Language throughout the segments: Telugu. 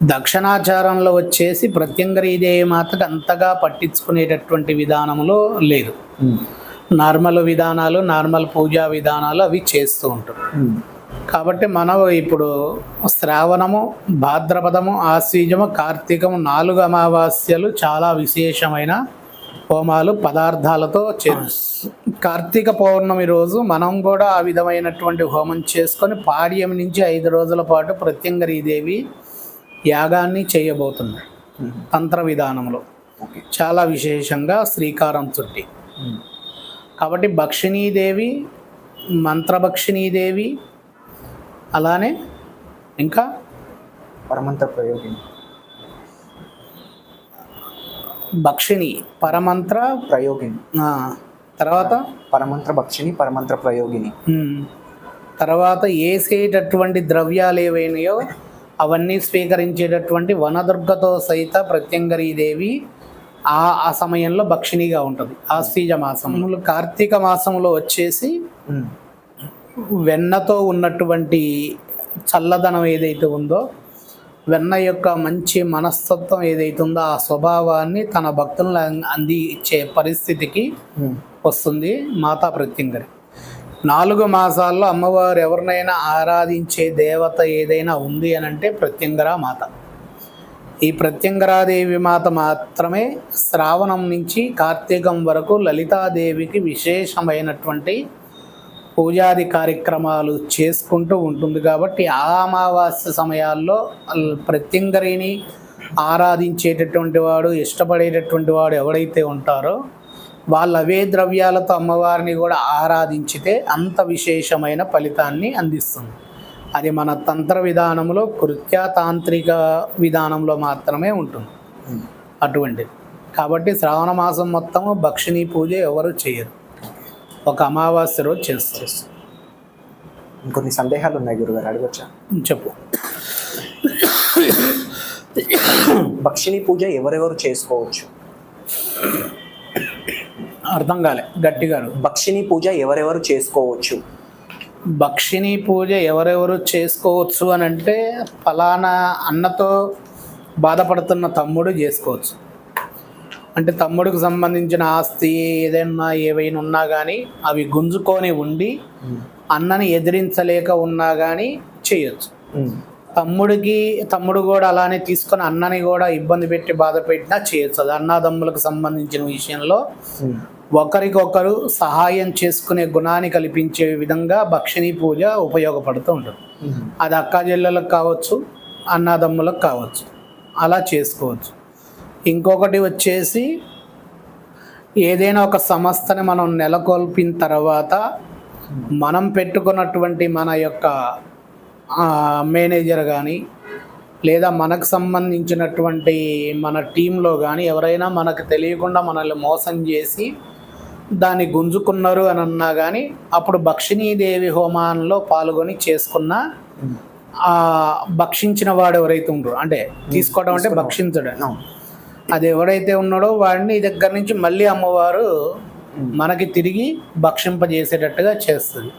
దక్షిణాచారంలో వచ్చేసి ప్రత్యంగరీదేవి మాతకు అంతగా పట్టించుకునేటటువంటి విధానంలో లేదు. నార్మల్ విధానాలు నార్మల్ పూజా విధానాలు అవి చేస్తూ ఉంటారు. కాబట్టి మనం ఇప్పుడు శ్రావణము భాద్రపదము ఆశ్వీజము కార్తీకము నాలుగు అమావాస్యలు చాలా విశేషమైన హోమాలు పదార్థాలతో చేస్తాం కార్తీక పౌర్ణమి రోజు మనం కూడా ఆ విధమైనటువంటి హోమం చేసుకొని పాడ్యం నుంచి ఐదు రోజుల పాటు ప్రత్యంగరీదేవి యాగాన్ని చేయబోతుంది తంత్ర విధానంలో. చాలా విశేషంగా శ్రీకారం చుట్టి. కాబట్టి భక్షిణీదేవి మంత్రభక్షిణీదేవి అలానే ఇంకా పరమంత్ర ప్రయోగిని భక్షిణి పరమంత్ర ప్రయోగిని తర్వాత పరమంత్ర భక్షిని పరమంత్ర ప్రయోగిని. తర్వాత వేసేటటువంటి ద్రవ్యాలు ఏవైనాయో అవన్నీ స్వీకరించేటటువంటి వనదుర్గతో సహిత ప్రత్యంగరీదేవి ఆ ఆ సమయంలో భక్షిణిగా ఉంటుంది. ఆశ్వీజ మాసంలో. కార్తీక మాసంలో వచ్చేసి. వెన్నతో ఉన్నటువంటి చల్లదనం ఏదైతే ఉందో వెన్న యొక్క మంచి మనస్తత్వం ఏదైతే ఉందో ఆ స్వభావాన్ని తన భక్తులను అందించే పరిస్థితికి. వస్తుంది మాతా ప్రత్యంగరి నాలుగు మాసాల్లో అమ్మవారు ఎవరినైనా ఆరాధించే దేవత ఏదైనా ఉంది అని అంటే ప్రత్యంగరా మాత. ఈ ప్రత్యంగరాదేవి మాత మాత్రమే శ్రావణం నుంచి కార్తీకం వరకు లలితాదేవికి విశేషమైనటువంటి పూజాది కార్యక్రమాలు చేసుకుంటూ ఉంటుంది కాబట్టి ఆ అమావాస్య సమయాల్లో ప్రత్యంగరిని ఆరాధించేటటువంటి వాడు ఇష్టపడేటటువంటి వాడు ఎవడైతే ఉంటారో వాళ్ళు అవే ద్రవ్యాలతో అమ్మవారిని కూడా ఆరాధించితే అంత విశేషమైన ఫలితాన్ని అందిస్తుంది. అది మన తంత్ర విధానంలో కృత్యాతాంత్రిక విధానంలో మాత్రమే ఉంటుంది. అటువంటిది. కాబట్టి శ్రావణ మాసం మొత్తము భక్షిణీ పూజ ఎవరు చేయరు. ఒక అమావాస్య రోజు చేస్తారు. ఇంకొన్ని సందేహాలు ఉన్నాయి గురుగారు అడగచ్చా? చెప్పు. భక్షిని పూజ ఎవరెవరు చేసుకోవచ్చు? అర్థం కాలే గట్టిగా. భక్షిని పూజ ఎవరెవరు చేసుకోవచ్చు భక్షిణీ పూజ ఎవరెవరు చేసుకోవచ్చు అని అంటే ఫలానా అన్నతో బాధపడుతున్న తమ్ముడు చేసుకోవచ్చు అంటే తమ్ముడికి సంబంధించిన ఆస్తి ఏదైనా ఏవైనా ఉన్నా కానీ అవి గుంజుకొని ఉండి అన్నని ఎదిరించలేక ఉన్నా కానీ చేయొచ్చు. తమ్ముడికి తమ్ముడు కూడా అలానే తీసుకొని అన్నని కూడా ఇబ్బంది పెట్టి బాధ పెట్టినా చేయొచ్చు అది అన్నదమ్ములకు సంబంధించిన విషయంలో. ఒకరికొకరు సహాయం చేసుకునే గుణాన్ని కల్పించే విధంగా భక్షిణీ పూజ ఉపయోగపడుతూ ఉంటుంది. అది అక్క చెల్లెలకు కావచ్చు అన్నదమ్ములకు కావచ్చు అలా చేసుకోవచ్చు ఇంకొకటి వచ్చేసి ఏదైనా ఒక సంస్థని మనం నెలకొల్పిన తర్వాత మనం పెట్టుకున్నటువంటి మన యొక్క మేనేజర్ కానీ లేదా మనకు సంబంధించినటువంటి మన టీంలో కానీ ఎవరైనా మనకు తెలియకుండా మనల్ని మోసం చేసి దాన్ని గుంజుకున్నారు అని అన్నా కానీ అప్పుడు భక్షిణీదేవి హోమాల్లో పాల్గొని చేసుకున్న ఆ భక్షించిన వాడు ఎవరైతే ఉంటారో అంటే తీసుకోవడం అంటే భక్షించడం. అది ఎవడైతే ఉన్నాడో వాడిని దగ్గర నుంచి మళ్ళీ అమ్మవారు మనకి తిరిగి భక్షింపజేసేటట్టుగా చేస్తుంది.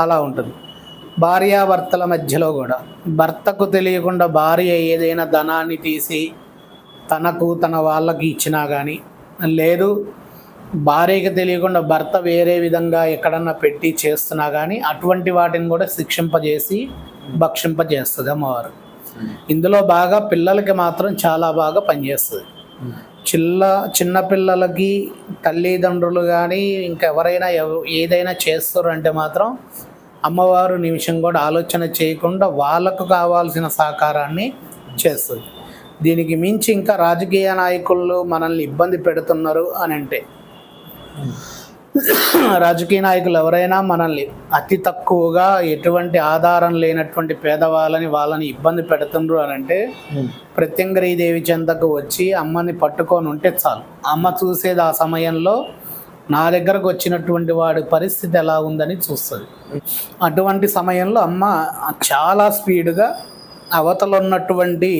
అలా ఉంటుంది. భార్యాభర్తల మధ్యలో కూడా భర్తకు తెలియకుండా భార్య ఏదైనా ధనాన్ని తీసి తనకు తన వాళ్ళకి ఇచ్చినా కానీ లేదు భార్యకి తెలియకుండా భర్త వేరే విధంగా ఎక్కడన్నా పెట్టి చేస్తున్నా కానీ అటువంటి వాటిని కూడా శిక్షింపజేసి భక్షింపజేస్తుంది అమ్మవారు. ఇందులో బాగా పిల్లలకి మాత్రం చాలా బాగా పనిచేస్తుంది. చిల్ల చిన్నపిల్లలకి తల్లిదండ్రులు కానీ ఇంకెవరైనా ఏదైనా చేస్తారు అంటే మాత్రం అమ్మవారు నిమిషం కూడా ఆలోచన చేయకుండా వాళ్ళకు కావాల్సిన సహకారాన్ని చేస్తుంది. దీనికి మించి ఇంకా రాజకీయ నాయకులు మనల్ని ఇబ్బంది పెడుతున్నారు అని అంటే రాజకీయ నాయకులు ఎవరైనా మనల్ని అతి తక్కువగా ఎటువంటి ఆధారం లేనటువంటి పేదవాళ్ళని వాళ్ళని ఇబ్బంది పెడుతుండ్రు అని అంటే. ప్రత్యంగరీదేవి చెంతకు వచ్చి అమ్మని పట్టుకొని ఉంటే చాలు అమ్మ చూసేది ఆ సమయంలో నా దగ్గరకు వచ్చినటువంటి వాడి పరిస్థితి ఎలా ఉందని చూస్తుంది అటువంటి సమయంలో అమ్మ చాలా స్పీడ్గా అవతల ఉన్నటువంటి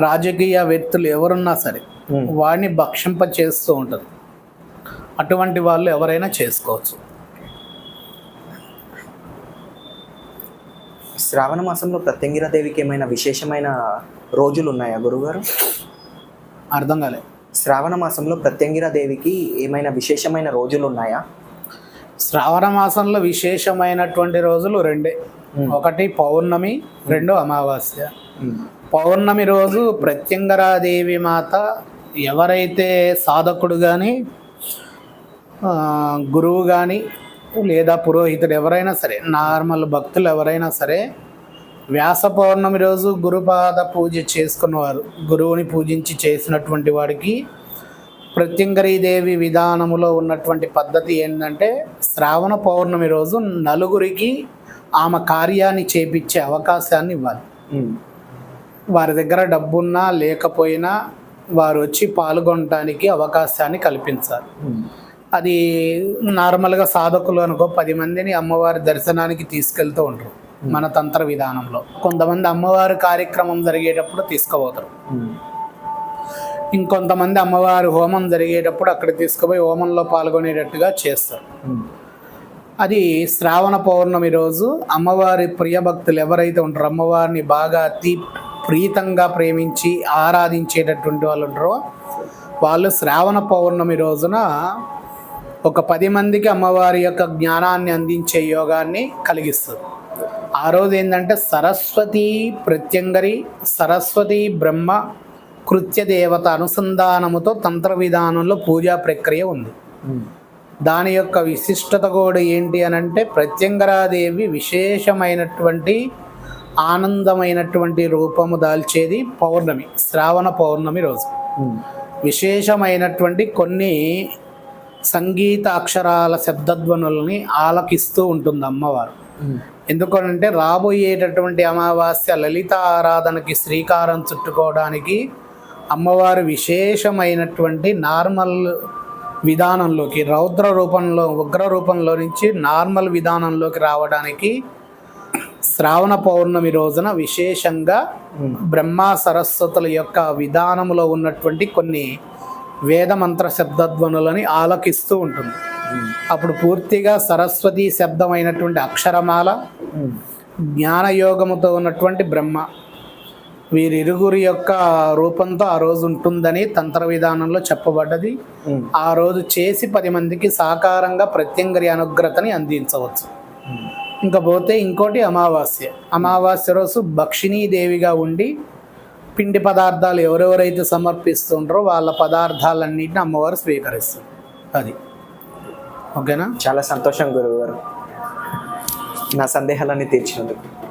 రాజకీయ వ్యక్తులు ఎవరున్నా సరే. వాడిని భక్షింప చేస్తూ ఉంటుంది అటువంటి వాళ్ళు ఎవరైనా చేసుకోవచ్చు. శ్రావణ మాసంలో ప్రత్యంగిర దేవికి ఏమైనా విశేషమైన రోజులు ఉన్నాయా గురుగారు? అర్థం కాలే. శ్రావణ మాసంలో ప్రత్యంగిర దేవికి ఏమైనా విశేషమైన రోజులు ఉన్నాయా శ్రావణ మాసంలో విశేషమైనటువంటి రోజులు రెండే. ఒకటి పౌర్ణమి రెండు అమావాస్య. పౌర్ణమి రోజు ప్రత్యంగరాదేవి మాత ఎవరైతే సాధకుడు కానీ గురువు కానీ లేదా పురోహితుడు ఎవరైనా సరే నార్మల్ భక్తులు ఎవరైనా సరే వ్యాస పౌర్ణమి రోజు గురుపాద పూజ చేసుకున్నవారు గురువుని పూజించి చేసినటువంటి వాడికి ప్రత్యంగరీదేవి విధానములో ఉన్నటువంటి పద్ధతి ఏంటంటే శ్రావణ పౌర్ణమి రోజు నలుగురికి ఆమె కార్యాన్ని చేపించే అవకాశాన్ని ఇవ్వాలి. వారి దగ్గర డబ్బున్నా లేకపోయినా వారు వచ్చి పాల్గొనడానికి అవకాశాన్ని కల్పించాలి. అది నార్మల్గా సాధకులు అనుకో పది మందిని అమ్మవారి దర్శనానికి తీసుకెళ్తూ ఉంటారు మన తంత్ర విధానంలో. కొంతమంది అమ్మవారి కార్యక్రమం జరిగేటప్పుడు తీసుకుపోతారు. ఇంకొంతమంది అమ్మవారి హోమం జరిగేటప్పుడు అక్కడ తీసుకుపోయి హోమంలో పాల్గొనేటట్టుగా చేస్తారు. అది శ్రావణ పౌర్ణమి రోజు అమ్మవారి ప్రియ భక్తులు ఎవరైతే ఉంటారో అమ్మవారిని బాగా తీ ప్రీతంగా ప్రేమించి ఆరాధించేటటువంటి వాళ్ళు ఉంటారో వాళ్ళు శ్రావణ పౌర్ణమి రోజున ఒక పది మందికి అమ్మవారి యొక్క జ్ఞానాన్ని అందించే యోగాన్ని కలిగిస్తుంది. ఆ రోజు ఏంటంటే సరస్వతి ప్రత్యంగరి సరస్వతి బ్రహ్మ కృత్య దేవత అనుసంధానముతో తంత్ర విధానంలో పూజా ప్రక్రియ ఉంది. దాని యొక్క విశిష్టత కూడా ఏంటి అని అంటే ప్రత్యంగరాదేవి విశేషమైనటువంటి ఆనందమైనటువంటి రూపము దాల్చేది పౌర్ణమి శ్రావణ పౌర్ణమి రోజు. విశేషమైనటువంటి కొన్ని సంగీత అక్షరాల శబ్దధ్వనులని ఆలకిస్తూ ఉంటుంది అమ్మవారు ఎందుకనంటే రాబోయేటటువంటి అమావాస్య లలిత ఆరాధనకి శ్రీకారం చుట్టుకోవడానికి అమ్మవారు విశేషమైనటువంటి నార్మల్ విధానంలోకి రౌద్ర రూపంలో ఉగ్ర రూపంలో నుంచి నార్మల్ విధానంలోకి రావడానికి శ్రావణ పౌర్ణమి రోజున విశేషంగా బ్రహ్మ సరస్వతుల యొక్క విధానంలో ఉన్నటువంటి కొన్ని వేద మంత్ర శబ్దధ్వనులని ఆలకిస్తూ ఉంటుంది. అప్పుడు పూర్తిగా సరస్వతి శబ్దమైనటువంటి అక్షరమాల జ్ఞానయోగముతో ఉన్నటువంటి బ్రహ్మ. వీరిరుగురి యొక్క రూపంతో ఆ రోజు ఉంటుందని తంత్ర విధానంలో చెప్పబడ్డది. ఆ రోజు చేసి పది మందికి సాకారంగా ప్రత్యంగరి అనుగ్రతని అందించవచ్చు. ఇంకా పోతే ఇంకోటి అమావాస్య. అమావాస్య రోజు భక్షిణీ దేవిగా ఉండి పిండి పదార్థాలు ఎవరెవరైతే సమర్పిస్తుంటారో వాళ్ళ పదార్థాలన్నింటిని అమ్మవారు స్వీకరిస్తుంది అది. ఓకేనా? చాలా సంతోషం గురువు గారు. నా సందేహాలన్నీ తీర్చినందుకు.